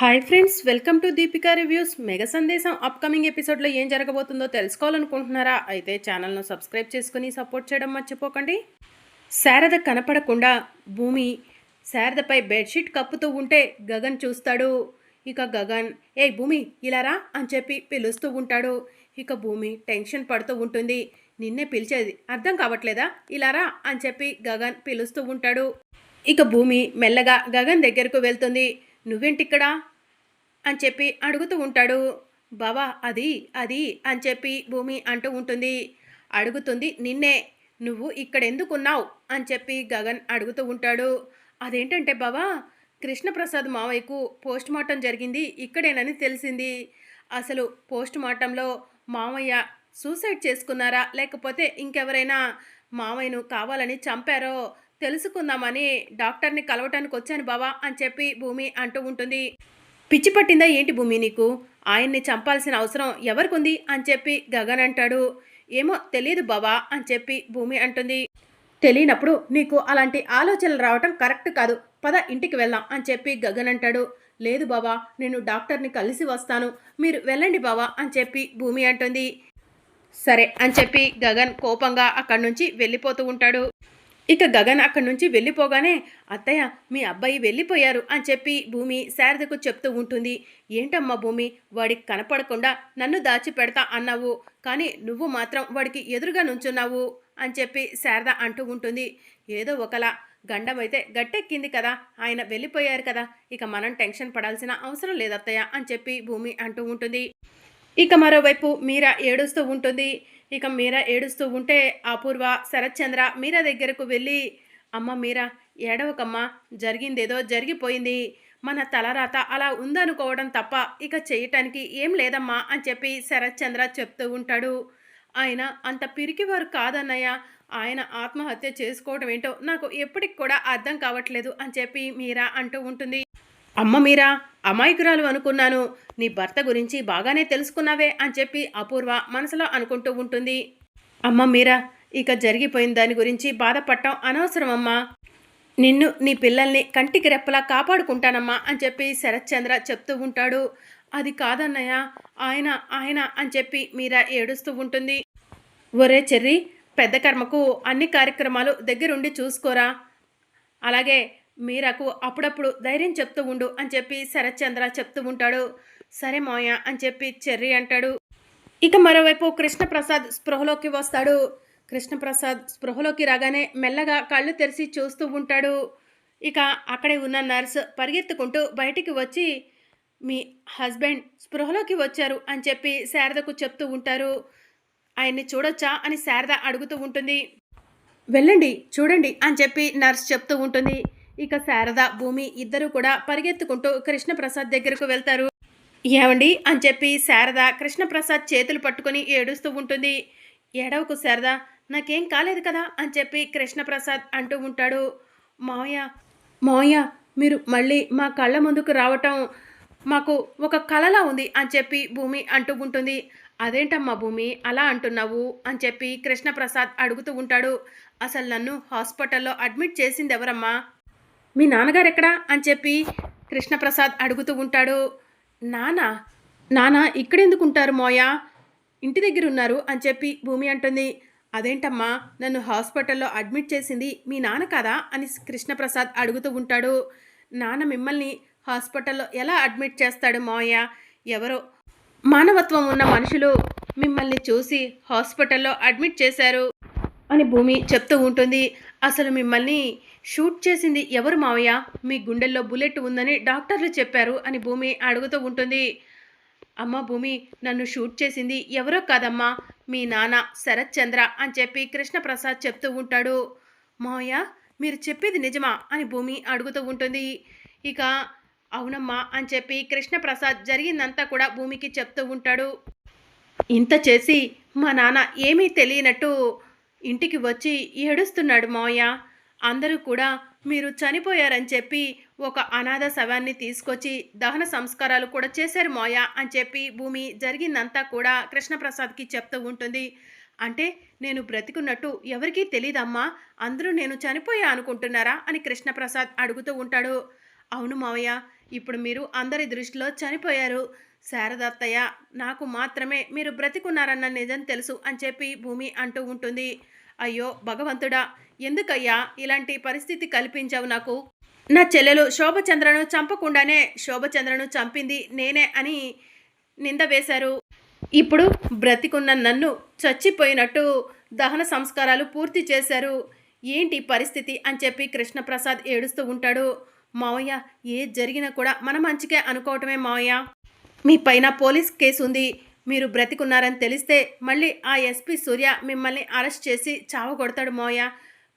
Hi friends welcome to Deepika reviews mega సందేశం upcoming ఎపిసోడ్లో ఏం జరగబోతుందో తెలుసుకోవాలనుకుంటున్నారా? అయితే ఛానల్ను సబ్స్క్రైబ్ చేసుకుని సపోర్ట్ చేయడం మర్చిపోకండి. శారద కనపడకుండా భూమి శారదపై బెడ్షీట్ కప్పుతూ ఉంటే గగన్ చూస్తాడు. ఇక గగన్ ఏ భూమి ఇలారా అని చెప్పి పిలుస్తూ ఉంటాడు. ఇక భూమి టెన్షన్ పడుతూ ఉంటుంది. నిన్నే పిలిచేది అర్థం కావట్లేదా? ఇలారా అని చెప్పి గగన్ పిలుస్తూ ఉంటాడు. ఇక భూమి మెల్లగా గగన్ దగ్గరకు వెళ్తుంది. నువ్వేంటిక్కడ? అని చెప్పి అడుగుతూ ఉంటాడు. బావా అది అది అని చెప్పి భూమి అంటూ ఉంటుంది. అడుగుతుంది నిన్నే నువ్వు ఇక్కడ ఎందుకున్నావు అని చెప్పి గగన్ అడుగుతూ ఉంటాడు. అదేంటంటే బావా కృష్ణప్రసాద్ మావయ్యకు పోస్ట్ మార్టం జరిగింది ఇక్కడేనని తెలిసింది. అసలు పోస్ట్ మార్టంలో మామయ్య సూసైడ్ చేసుకున్నారా? లేకపోతే ఇంకెవరైనా మామయ్యను కావాలని చంపారో? తెలుసుకుందామని డాక్టర్ని కలవటానికి వచ్చాను బావా అని చెప్పి భూమి అంటూ ఉంటుంది. పిచ్చి పట్టిందా ఏంటి భూమి నీకు? ఆయన్ని చంపాల్సిన అవసరం ఎవరికుంది? అని చెప్పి గగన్ అంటాడు. ఏమో తెలియదు బావా అని చెప్పి భూమి అంటుంది. తెలియనప్పుడు నీకు అలాంటి ఆలోచనలు రావటం కరెక్ట్ కాదు. పద ఇంటికి వెళ్దాం అని చెప్పి గగన్ అంటాడు. లేదు బావా నేను డాక్టర్ని కలిసి వస్తాను. మీరు వెళ్ళండి బావా అని చెప్పి భూమి అంటుంది. సరే అని చెప్పి గగన్ కోపంగా అక్కడి నుంచి వెళ్ళిపోతూ ఉంటాడు. ఇక గగన్ అక్కడి నుంచి వెళ్ళిపోగానే అత్తయ్య మీ అబ్బాయి వెళ్ళిపోయారు అని చెప్పి భూమి శారదకు చెప్తూ ఉంటుంది. ఏంటమ్మా భూమి వాడికి కనపడకుండా నన్ను దాచి పెడతా అన్నావు కానీ నువ్వు మాత్రం వాడికి ఎదురుగా నుంచున్నావు అని చెప్పి శారద అంటూ ఉంటుంది. ఏదో ఒకలా గండమైతే గట్టెక్కింది కదా ఆయన వెళ్ళిపోయారు కదా ఇక మనం టెన్షన్ పడాల్సిన అవసరం లేదత్తయ్య అని చెప్పి భూమి అంటూ ఉంటుంది. ఇక మరోవైపు మీరా ఏడుస్తూ ఉంటుంది. ఇక మీరా ఏడుస్తూ ఉంటే అపూర్వ శరత్చంద్ర మీరా దగ్గరకు వెళ్ళి అమ్మ మీరా ఏడవకమ్మా జరిగిందేదో జరిగిపోయింది. మన తలరాత అలా ఉందనుకోవడం తప్ప ఇక చేయటానికి ఏం లేదమ్మా అని చెప్పి శరత్చంద్ర చెప్తూ ఉంటాడు. ఆయన అంత పిరికివారు కాదన్నయ్య. ఆయన ఆత్మహత్య చేసుకోవడం ఏంటో నాకు ఎప్పటికి కూడా అర్థం కావట్లేదు అని చెప్పి మీరా అంటూ ఉంటుంది. అమ్మ మీరా అమాయకురాలు అనుకున్నాను. నీ భర్త గురించి బాగానే తెలుసుకున్నావే అని చెప్పి అపూర్వ మనసులో అనుకుంటూ ఉంటుంది. అమ్మ మీరా ఇక జరిగిపోయిన దాని గురించి బాధపడటం అనవసరం అమ్మా. నిన్ను నీ పిల్లల్ని కంటికి రెప్పలా కాపాడుకుంటానమ్మా అని చెప్పి శరత్చంద్ర చెప్తూ ఉంటాడు. అది కాదన్నయ్య ఆయన ఆయన అని చెప్పి మీరా ఏడుస్తూ ఉంటుంది. ఒరే చెర్రి పెద్ద కర్మకు అన్ని కార్యక్రమాలు దగ్గరుండి చూసుకోరా. అలాగే మీరకు అప్పుడప్పుడు ధైర్యం చెప్తూ ఉండు అని చెప్పి శరత్చంద్ర చెప్తూ ఉంటాడు. సరే మాయ అని చెప్పి చెర్రి అంటాడు. ఇక మరోవైపు కృష్ణప్రసాద్ స్పృహలోకి వస్తాడు. కృష్ణప్రసాద్ స్పృహలోకి రాగానే మెల్లగా కళ్ళు తెరిచి చూస్తూ ఉంటాడు. ఇక అక్కడే ఉన్న నర్స్ పరిగెత్తుకుంటూ బయటికి వచ్చి మీ హస్బెండ్ స్పృహలోకి వచ్చారు అని చెప్పి శారదకు చెప్తూ ఉంటారు. ఆయన్ని చూడొచ్చా? అని శారద అడుగుతూ ఉంటుంది. వెళ్ళండి చూడండి అని చెప్పి నర్స్ చెప్తూ ఉంటుంది. ఇక శారద భూమి ఇద్దరు కూడా పరిగెత్తుకుంటూ కృష్ణప్రసాద్ దగ్గరకు వెళ్తారు. ఏమండి? అని చెప్పి శారద కృష్ణప్రసాద్ చేతులు పట్టుకొని ఏడుస్తూ ఉంటుంది. ఏడవకు శారద నాకేం కాలేదు కదా? అని చెప్పి కృష్ణప్రసాద్ అంటూ ఉంటాడు. మావయ్య మావయ్య మీరు మళ్ళీ మా కళ్ళ ముందుకు రావటం మాకు ఒక కళలా ఉంది అని చెప్పి భూమి అంటూ ఉంటుంది. అదేంటమ్మా భూమి అలా అంటున్నావు? అని చెప్పి కృష్ణప్రసాద్ అడుగుతూ ఉంటాడు. అసలు నన్ను హాస్పిటల్లో అడ్మిట్ చేసింది ఎవరమ్మా మీ నాన్నగారు ఎక్కడా అని చెప్పి కృష్ణప్రసాద్ అడుగుతూ ఉంటాడు. నాన్న నాన్న ఇక్కడెందుకు ఉంటారు మోయా? ఇంటి దగ్గర ఉన్నారు అని చెప్పి భూమి అంటుంది. అదేంటమ్మా నన్ను హాస్పిటల్లో అడ్మిట్ చేసింది మీ నాన్న కదా? అని కృష్ణప్రసాద్ అడుగుతూ ఉంటాడు. నాన్న మిమ్మల్ని హాస్పిటల్లో ఎలా అడ్మిట్ చేస్తాడు మోయ? ఎవరో? మానవత్వం ఉన్న మనుషులు మిమ్మల్ని చూసి హాస్పిటల్లో అడ్మిట్ చేశారు. అని భూమి చెప్తూ ఉంటుంది. అసలు మిమ్మల్ని షూట్ చేసింది ఎవరు మావయ్య? మీ గుండెల్లో బుల్లెట్ ఉందని డాక్టర్లు చెప్పారు అని భూమి అడుగుతూ ఉంటుంది. అమ్మ భూమి నన్ను షూట్ చేసింది ఎవరో కాదమ్మా మీ నాన్న శరత్ చంద్ర అని చెప్పి కృష్ణప్రసాద్ చెప్తూ ఉంటాడు. మావయ్య మీరు చెప్పేది నిజమా? అని భూమి అడుగుతూ ఉంటుంది. ఇక అవునమ్మా అని చెప్పి కృష్ణప్రసాద్ జరిగిందంతా కూడా భూమికి చెప్తూ ఉంటాడు. ఇంత చేసి మా నాన్న ఏమీ తెలియనట్టు ఇంటికి వచ్చి ఏడుస్తున్నాడు మావయ్య అందరూ కూడా మీరు చనిపోయారని చెప్పి ఒక అనాథ శవాన్ని తీసుకొచ్చి దహన సంస్కారాలు కూడా చేశారు మోయ అని చెప్పి భూమి జరిగిందంతా కూడా కృష్ణప్రసాద్కి చెప్తూ ఉంటుంది. అంటే నేను బ్రతికున్నట్టు ఎవరికీ తెలీదమ్మా. అందరూ నేను చనిపోయా అనుకుంటున్నారా? అని కృష్ణప్రసాద్ అడుగుతూ ఉంటాడు. అవును మావయ్య ఇప్పుడు మీరు అందరి దృష్టిలో చనిపోయారు. శారదత్తయ్య నాకు మాత్రమే మీరు బ్రతికున్నారన్న నిజం తెలుసు అని చెప్పి భూమి అంటూ ఉంటుంది. అయ్యో భగవంతుడా! ఎందుకయ్యా ఇలాంటి పరిస్థితి కల్పించావు నాకు? నా చెల్లెలు శోభచంద్రను చంపకుండానే శోభచంద్రను చంపింది నేనే అని నింద వేశారు. ఇప్పుడు బ్రతికున్న నన్ను చచ్చిపోయినట్టు దహన సంస్కారాలు పూర్తి చేశారు. ఏంటి పరిస్థితి అని చెప్పి కృష్ణప్రసాద్ ఏడుస్తూ ఉంటాడు. మావయ్య ఏ జరిగినా కూడా మన మంచికే అనుకోవటమే మావయ్య. మీ పైన పోలీస్ కేసు ఉంది. మీరు బ్రతికున్నారని తెలిస్తే మళ్ళీ ఆ ఎస్పీ సూర్య మిమ్మల్ని అరెస్ట్ చేసి చావగొడతాడు మోయ.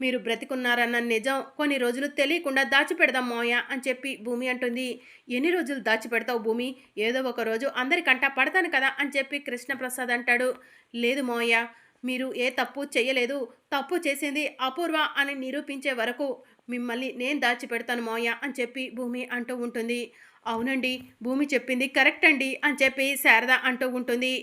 మీరు బ్రతికున్నారన్న నిజం కొన్ని రోజులు తెలియకుండా దాచిపెడదాం మోయ అని చెప్పి భూమి అంటుంది. ఎన్ని రోజులు దాచిపెడతావు భూమి? ఏదో ఒక రోజు అందరికంటా పడతాను కదా అని చెప్పి కృష్ణప్రసాద్ అంటాడు. లేదు మోయ మీరు ఏ తప్పు చేయలేదు. తప్పు చేసింది అపూర్వ అని నిరూపించే వరకు మిమ్మల్ని నేను దాచిపెడతాను మోయ అని చెప్పి భూమి అంటూ ఉంటుంది. అవునండి భూమి చెప్పింది కరెక్ట్ అండి అని చెప్పి శారద అంటూ ఉంటుంది.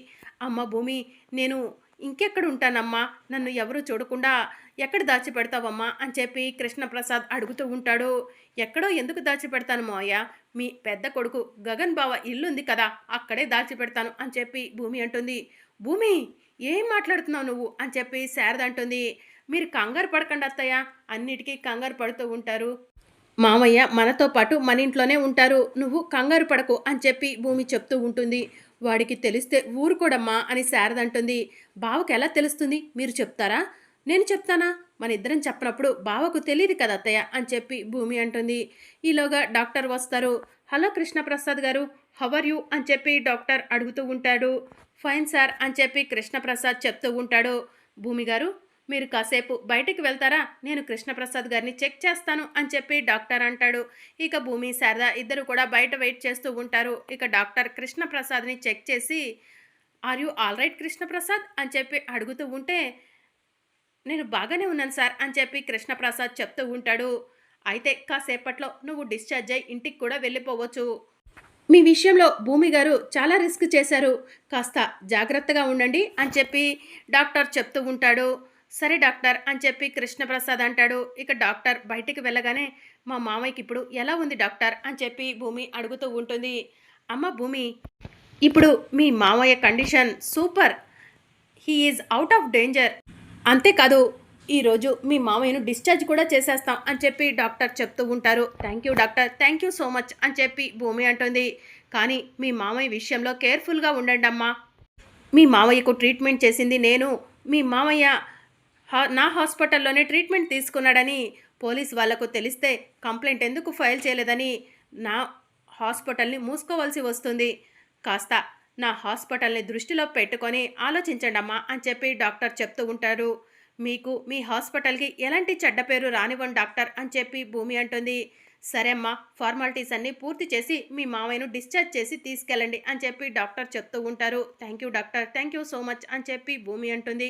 అమ్మ భూమి నేను ఇంకెక్కడ ఉంటానమ్మా? నన్ను ఎవరు చూడకుండా ఎక్కడ దాచిపెడతావమ్మా? అని చెప్పి కృష్ణప్రసాద్ అడుగుతూ ఉంటాడు. ఎక్కడో ఎందుకు దాచిపెడతాను మావయ్య? మీ పెద్ద కొడుకు గగన్ బావ ఇల్లుంది కదా అక్కడే దాచిపెడతాను అని చెప్పి భూమి అంటుంది. భూమి ఏం మాట్లాడుతున్నావు నువ్వు? అని చెప్పి శారద అంటుంది. మీరు కంగారు పడకండి అత్తయ్య అన్నిటికీ కంగారు పడుతూ ఉంటారు. మామయ్య మనతో పాటు మన ఇంట్లోనే ఉంటారు. నువ్వు కంగారు పడకు అని చెప్పి భూమి చెప్తూ ఉంటుంది. వాడికి తెలిస్తే ఊరుకోడమ్మా అని శారద అంటుంది. బావకి ఎలా తెలుస్తుంది? మీరు చెప్తారా? నేను చెప్తానా? మన ఇద్దరం చెప్పినప్పుడు బావకు తెలియదు కదా అత్తయ్య అని చెప్పి భూమి అంటుంది. ఈలోగా డాక్టర్ వస్తారు. హలో కృష్ణప్రసాద్ గారు హవర్ యూ? అని చెప్పి డాక్టర్ అడుగుతూ ఉంటాడు. ఫైన్ సార్ అని చెప్పి కృష్ణప్రసాద్ చెప్తూ ఉంటాడు. భూమి గారు మీరు కాసేపు బయటికి వెళ్తారా? నేను కృష్ణప్రసాద్ గారిని చెక్ చేస్తాను అని చెప్పి డాక్టర్ అంటాడు. ఇక భూమి శారద ఇద్దరు కూడా బయట వెయిట్ చేస్తూ ఉంటారు. ఇక డాక్టర్ కృష్ణప్రసాద్ని చెక్ చేసి are you all right Krishnaprasad? అని చెప్పి అడుగుతూ ఉంటే నేను బాగానే ఉన్నాను సార్ అని చెప్పి కృష్ణప్రసాద్ చెప్తూ ఉంటాడు. అయితే కాసేపట్లో నువ్వు డిశ్చార్జ్ అయ్యి ఇంటికి కూడా వెళ్ళిపోవచ్చు. మీ విషయంలో భూమి గారు చాలా రిస్క్ చేశారు. కాస్త జాగ్రత్తగా ఉండండి అని చెప్పి డాక్టర్ చెప్తూ ఉంటాడు. సరే డాక్టర్ అని చెప్పి కృష్ణప్రసాద్ అంటాడు. ఇక డాక్టర్ బయటికి వెళ్ళగానే మా మామయ్యకి ఇప్పుడు ఎలా ఉంది డాక్టర్ అని చెప్పి భూమి అడుగుతూ ఉంటుంది. అమ్మ భూమి ఇప్పుడు మీ మామయ్య condition super. He is out of danger. అంతేకాదు ఈరోజు మీ మామయ్యను డిశ్చార్జ్ కూడా చేసేస్తాం అని చెప్పి డాక్టర్ చెప్తూ ఉంటారు. Thank you doctor thank you so much అని చెప్పి భూమి అంటుంది. కానీ మీ మామయ్య విషయంలో కేర్ఫుల్గా ఉండండి అమ్మా మీ మామయ్యకు ట్రీట్మెంట్ చేసింది నేను. మీ మామయ్య నా హాస్పిటల్లోనే ట్రీట్మెంట్ తీసుకున్నాడని పోలీస్ వాళ్ళకు తెలిస్తే కంప్లైంట్ ఎందుకు ఫైల్ చేయలేదని నా హాస్పిటల్ని మూసుకోవాల్సి వస్తుంది. కాస్త నా హాస్పిటల్ని దృష్టిలో పెట్టుకొని ఆలోచించండమ్మా అని చెప్పి డాక్టర్ చెప్తూ ఉంటారు. మీకు మీ హాస్పిటల్కి ఎలాంటి చెడ్డ పేరు రానివ్వండి డాక్టర్ అని చెప్పి భూమి అంటుంది. సరే అమ్మా ఫార్మాలిటీస్ అన్నీ పూర్తి చేసి మీ మామయ్యను డిశ్చార్జ్ చేసి తీసుకెళ్ళండి అని చెప్పి డాక్టర్ చెప్తూ ఉంటారు. Thank you doctor thank you so much అని చెప్పి భూమి అంటుంది.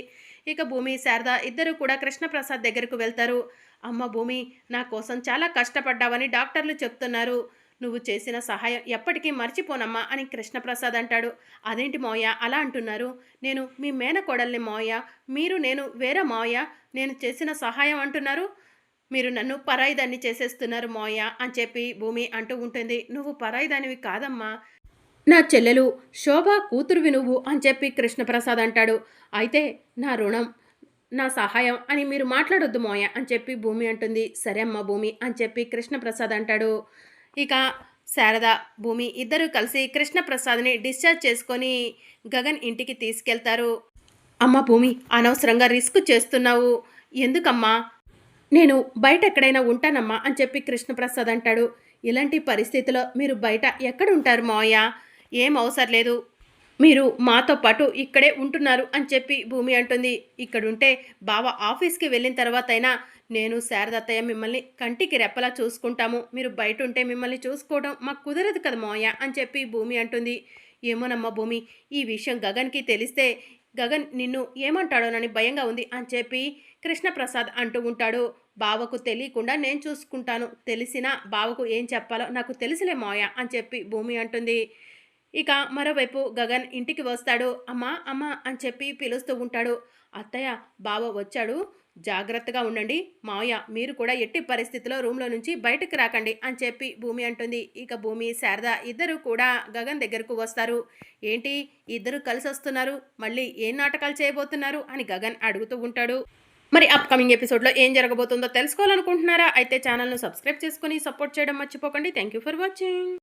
ఇక భూమి శారద ఇద్దరు కూడా కృష్ణప్రసాద్ దగ్గరకు వెళ్తారు. అమ్మ భూమి నా కోసం చాలా కష్టపడ్డావని డాక్టర్లు చెప్తున్నారు. నువ్వు చేసిన సహాయం ఎప్పటికీ మర్చిపోనమ్మా అని కృష్ణప్రసాద్ అంటాడు. అదేంటి మోయ అలా అంటున్నారు. నేను మీ మేనకోడల్ని మోయ మీరు నేను వేరే మోయ నేను చేసిన సహాయం అంటున్నారు. మీరు నన్ను పరాయిదాన్ని చేసేస్తున్నారు మోయ అని చెప్పి భూమి అంటూ ఉంటుంది. నువ్వు పరాయిదానివి కాదమ్మా. నా చెల్లెలు శోభ కూతురువి నువ్వు అని చెప్పి కృష్ణప్రసాద్ అంటాడు. అయితే నా రుణం నా సహాయం అని మీరు మాట్లాడొద్దు మోయ అని చెప్పి భూమి అంటుంది. సరే అమ్మా భూమి అని చెప్పి కృష్ణప్రసాద్ అంటాడు. ఇక శారద భూమి ఇద్దరు కలిసి కృష్ణప్రసాద్ని డిశ్చార్జ్ చేసుకొని గగన్ ఇంటికి తీసుకెళ్తారు. అమ్మ భూమి అనవసరంగా రిస్క్ చేస్తున్నావు. ఎందుకమ్మా? నేను బయట ఎక్కడైనా ఉంటానమ్మా అని చెప్పి కృష్ణప్రసాద్ అంటాడు. ఇలాంటి పరిస్థితిలో మీరు బయట ఎక్కడ ఉంటారు మావయ్య? ఏం అవసరం లేదు. మీరు మాతో పాటు ఇక్కడే ఉంటున్నారు అని చెప్పి భూమి అంటుంది. ఇక్కడుంటే బావ ఆఫీస్కి వెళ్ళిన తర్వాత అయినా నేను శారదత్తయ్య మిమ్మల్ని కంటికి రెప్పలా చూసుకుంటాము. మీరు బయట ఉంటే మిమ్మల్ని చూసుకోవడం మాకు కుదరదు కదా మావయ్య అని చెప్పి భూమి అంటుంది. ఏమోనమ్మా భూమి ఈ విషయం గగన్కి తెలిస్తే గగన్ నిన్ను ఏమంటాడోనని భయంగా ఉంది అని చెప్పి కృష్ణప్రసాద్ అంటూ ఉంటాడు. బావకు తెలియకుండా నేను చూసుకుంటాను. తెలిసినా బావకు ఏం చెప్పాలో నాకు తెలిసిలే మాయ అని చెప్పి భూమి అంటుంది. ఇక మరోవైపు గగన్ ఇంటికి వస్తాడు. అమ్మా అమ్మా అని చెప్పి పిలుస్తూ ఉంటాడు. అత్తయ్య బావ వచ్చాడు. జాగ్రత్తగా ఉండండి. మావయ్య మీరు కూడా ఎట్టి పరిస్థితిలో రూమ్లో నుంచి బయటకు రాకండి అని చెప్పి భూమి అంటుంది. ఇక భూమి శారద ఇద్దరు కూడా గగన్ దగ్గరకు వస్తారు. ఏంటి? ఇద్దరు కలిసి వస్తున్నారు మళ్ళీ ఏం నాటకాలు చేయబోతున్నారు? అని గగన్ అడుగుతూ ఉంటాడు. మరి అప్కమింగ్ ఎపిసోడ్లో ఏం జరగబోతుందో తెలుసుకోవాలనుకుంటున్నారా? అయితే ఛానల్ను సబ్స్క్రైబ్ చేసుకుని సపోర్ట్ చేయడం మర్చిపోకండి. Thank you for watching